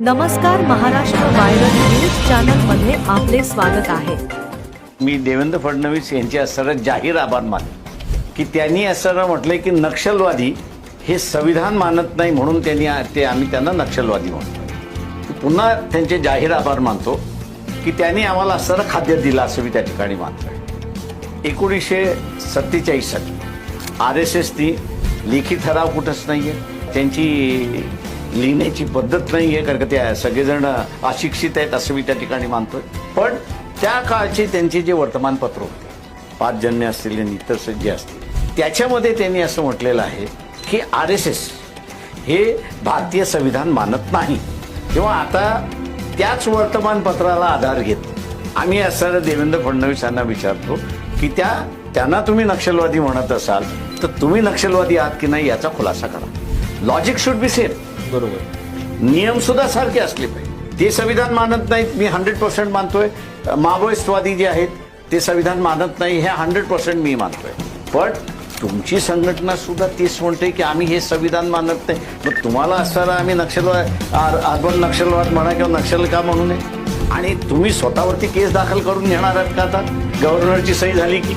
नमस्कार Maharashtra viral news चॅनलमध्ये आपले स्वागत आहे. मी देवेंद्र फडणवीस यांचे असणारं जाहीर आभार मानले की त्यांनी असं म्हटलंय की नक्षलवादी हे संविधान मानत नाही म्हणून त्यांनी ते आम्ही त्यांना नक्षलवादी म्हणतो. पुन्हा त्यांचे जाहीर आभार मानतो की त्यांनी आम्हाला असणारं खाद्य दिलं असं मी त्या ठिकाणी मानतो एकोणीसशे सत्तेचाळीस साली आर एस एसनी लेखी ठराव कुठंच नाही आहे त्यांची लिहिण्याची पद्धत नाही आहे कारण का त्या सगळेजण अशिक्षित आहेत असं मी त्या ठिकाणी मानतोय. पण त्या काळचे त्यांचे जे वर्तमानपत्र होते पाचजन्य असतील आणि जे असतील त्याच्यामध्ये त्यांनी असं म्हटलेलं आहे की आर एस एस हे भारतीय संविधान मानत नाही. किंवा आता त्याच वर्तमानपत्राला आधार घेत आम्ही असणाऱ्या देवेंद्र फडणवीस यांना विचारतो की त्या त्यांना तुम्ही नक्षलवादी म्हणत असाल तर तुम्ही नक्षलवादी आहात की नाही याचा खुलासा करा. Logic should be same. बरोबर. नियम सुद्धा सारखे असले पाहिजे. ते संविधान मानत नाहीत मी हंड्रेड पर्सेंट मानतोय. मावोइस्टवादी जे आहेत ते संविधान मानत नाही हे हंड्रेड पर्सेंट मी मानतोय. पण तुमची संघटना सुद्धा तीच म्हणते की आम्ही हे संविधान मानत नाही. मग तुम्हाला असताना आम्ही नक्षलवाद आर- अर्बन नक्षलवाद म्हणा किंवा नक्षल का म्हणू नये? आणि तुम्ही स्वतःवरती केस दाखल करून घेणार आहात का आता? गव्हर्नरची सही झाली की?